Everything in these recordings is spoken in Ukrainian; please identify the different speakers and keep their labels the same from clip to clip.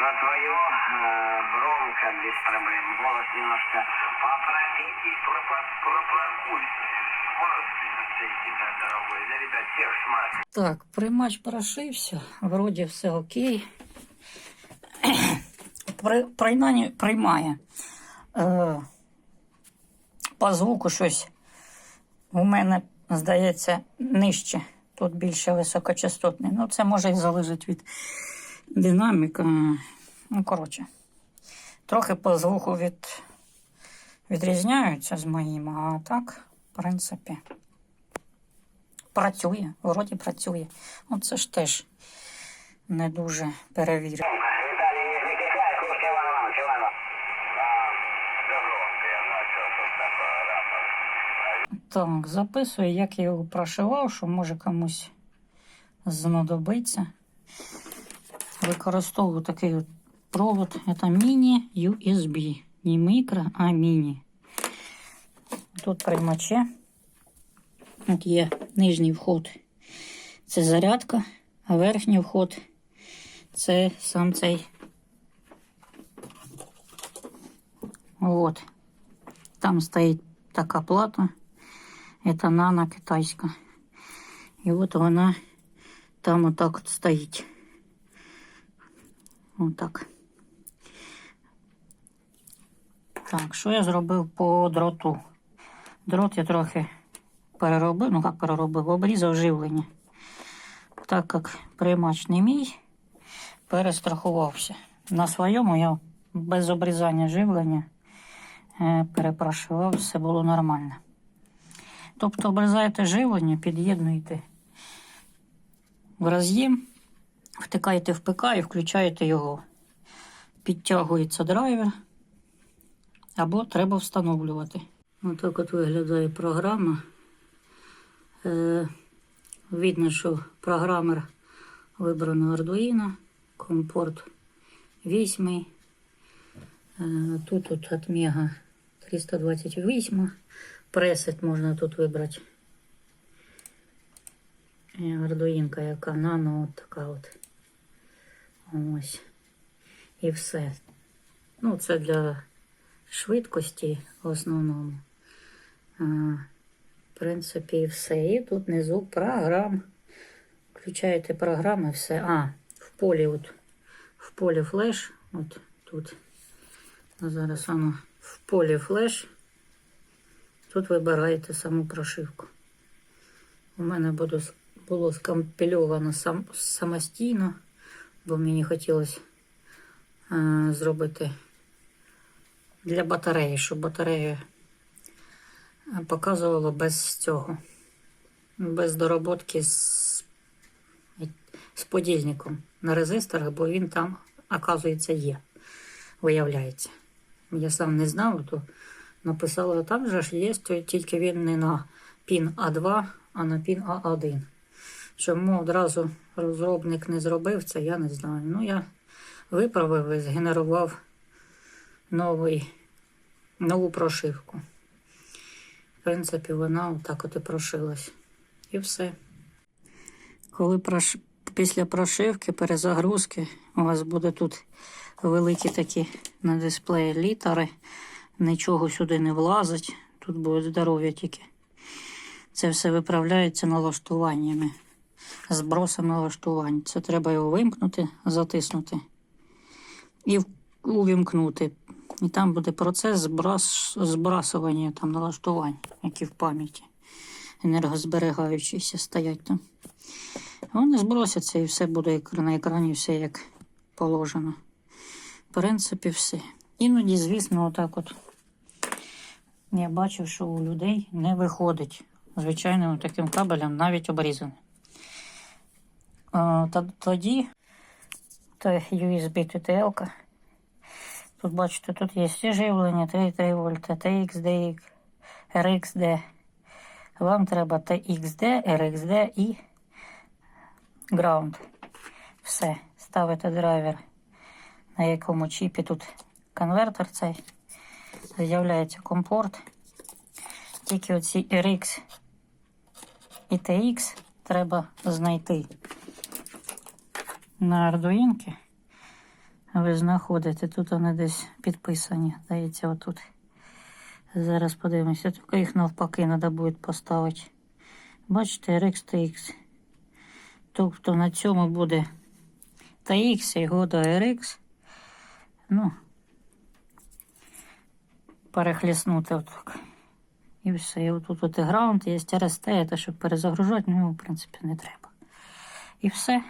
Speaker 1: На твое э, громко, без проблем. Голос немножко ребят, всех смазь.
Speaker 2: Так, приймач прошився, вроді все окей. При, принаймні приймає. Е, по звуку щось у мене, здається, нижче. Тут більше високочастотний. Ну, це може і залежить від динаміка. Ну, коротше, трохи по звуку від, відрізняються з моїм, а так, в принципі. Працює, вроді працює. Ну, це ж теж не дуже перевірено. Так, записую, як я його прошивав, що може комусь знадобиться. Використовую такий от провод. Це міні-USB. Не мікро, а міні. Тут приймаче. От є нижній вход. Це зарядка, а верхній вход це сам цей. От. Там стоїть така плата. Это нано китайська. І от вона там отак от стоїть. Отак. Так, що я зробив по дроту? Дрот я трохи переробив, ну як переробив, обрізав живлення. Так як приймач не мій, перестрахувався. На своєму я без обрізання живлення е, перепрошував, все було нормально. Тобто обрізаєте живлення, під'єднуєте в роз'єм, втикаєте в ПК і включаєте його. Підтягується драйвер, або треба встановлювати. Отак от виглядає програма. Е, видно, що програмер вибрано Arduino, компорт 8. Е, тут от от Mega 328. Пресет можна тут вибрати. Ардуїнка, яка нано, от така от. Ось. І все. Ну, це для швидкості в основному. А, в принципі, і все. І тут внизу програм. Включаєте програми, все. А, в полі, от, в полі флеш. От тут. Зараз воно в полі флеш. Тут вибираєте саму прошивку. У мене було скомпільовано сам, самостійно, бо мені хотілося е, зробити для батареї, щоб батарея е, показувала без цього, без дороботки з, з подільником на резисторах, бо він там, оказується, є, виявляється. Я сам не знав, то написала, там же ж є, тільки він не на пін А2, а на пін А1. Чому одразу розробник не зробив це, я не знаю. Ну, я виправив і згенерував новий, нову прошивку. В принципі, вона отак от і прошилась. І все. Коли прош... після прошивки, перезагрузки, у вас буде тут великі такі на дисплеї літери нічого сюди не влазить. Тут буде здоров'я тільки. Це все виправляється налаштуваннями. Збросом налаштувань. Це треба його вимкнути, затиснути і увімкнути. І там буде процес збрас... збрасування там налаштувань, які в пам'яті. Енергозберігаючіся стоять там. Вони збросяться і все буде на екрані, все як положено. В принципі, все. Іноді, звісно, отак от я бачив, що у людей не виходить звичайним таким кабелем, навіть обрізаним. Тоді це USB TTL. Тут бачите, тут є всі живлення 3,3 вольта, TXD, RXD. Вам треба TXD, RXD і Ground. Все. Ставите драйвер, на якому чіпі тут конвертер цей. З'являється компорт. Тільки оці RX і TX треба знайти на Arduino. ви знаходите. Тут вони десь підписані, здається, отут. Зараз подивимося, тільки їх навпаки треба буде поставити. Бачите, RX TX. Тобто на цьому буде TX і года RX. Ну, перехліснути отак. І все. І отут от і граунд, є RST, це щоб перезагружати, ну, в принципі, не треба. І все.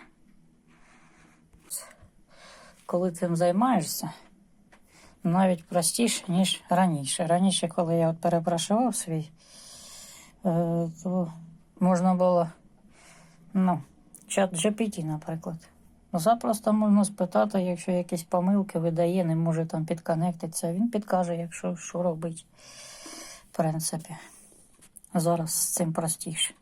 Speaker 2: Коли цим займаєшся, навіть простіше, ніж раніше. Раніше, коли я от перепрашував свій, е, то можна було, ну, чат GPT, наприклад. Запросто можна спитати, якщо якісь помилки видає, не може там підконектитися, він підкаже, якщо що робить. В принципі, зараз з цим простіше.